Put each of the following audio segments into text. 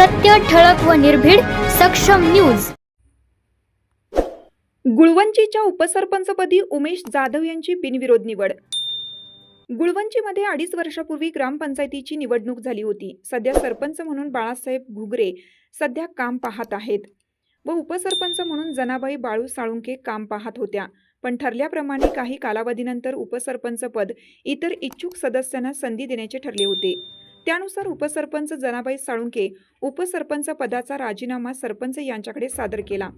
सत्य ठळक व निर्भीड सक्षम न्यूज. गुळवंचीच्या उपसरपंचपदी उमेश जाधव यांची बिनविरोध निवड. गुळवंचीमध्ये अडीच वर्षापूर्वी ग्रामपंचायतीची निवडणूक झाली होती. सध्या सरपंच म्हणून बाळासाहेब घुगरे सध्या काम पाहत आहेत. व उपसरपंच म्हणून जनाबाई बाळू साळुंके काम पाहत होत्या. पण ठरल्याप्रमाणे काही कालावधीनंतर उपसरपंच पद इतर इच्छुक सदस्यांना संधी देण्याचे ठरले होते. त्यानुसार उपसरपंच जनाबाई साळुंके उपसरपंच पदाचा राजीनामा सरपंच यांच्याकडे सादर केला.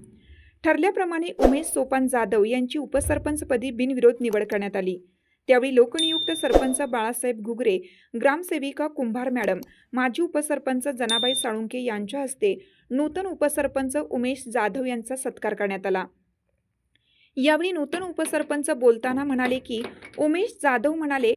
ठरल्याप्रमाणे उमेश सोपान जाधव यांची उपसरपंचपदी बिनविरोध निवड करण्यात आली. त्यावेळी लोकनियुक्त सरपंच बाळासाहेब घुगरे ग्रामसेविका कुंभार मॅडम माजी उपसरपंच जनाबाई साळुंके यांच्या हस्ते नूतन उपसरपंच उमेश जाधव यांचा सत्कार करण्यात आला. यावेळी नूतन उपसरपंच बोलताना म्हणाले की उमेश जाधव म्हणाले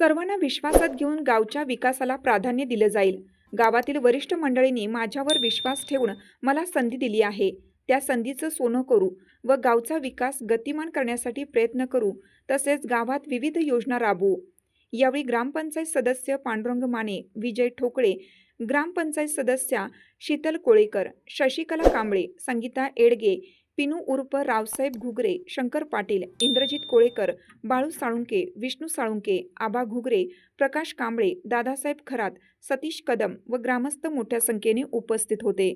सर्वांना विश्वासात घेऊन गावच्या विकासाला प्राधान्य दिलं जाईल. गावातील वरिष्ठ मंडळींनी माझ्यावर विश्वास ठेवून मला संधी दिली आहे. त्या संधीचं सोनं करू व गावचा विकास गतिमान करण्यासाठी प्रयत्न करू तसेच गावात विविध योजना राबवू. यावेळी ग्रामपंचायत सदस्य पांडुरंग माने विजय ठोकळे ग्रामपंचायत सदस्या शीतल कोळेकर शशिकला कांबळे संगीता एडगे पिनू उर्फ रावसाहेब घुगरे शंकर पाटील इंद्रजित कोळेकर बाळू साळुंके विष्णू साळुंके आबा घुगरे प्रकाश कांबळे दादासाहेब खरात सतीश कदम व ग्रामस्थ मोठ्या संख्येने उपस्थित होते.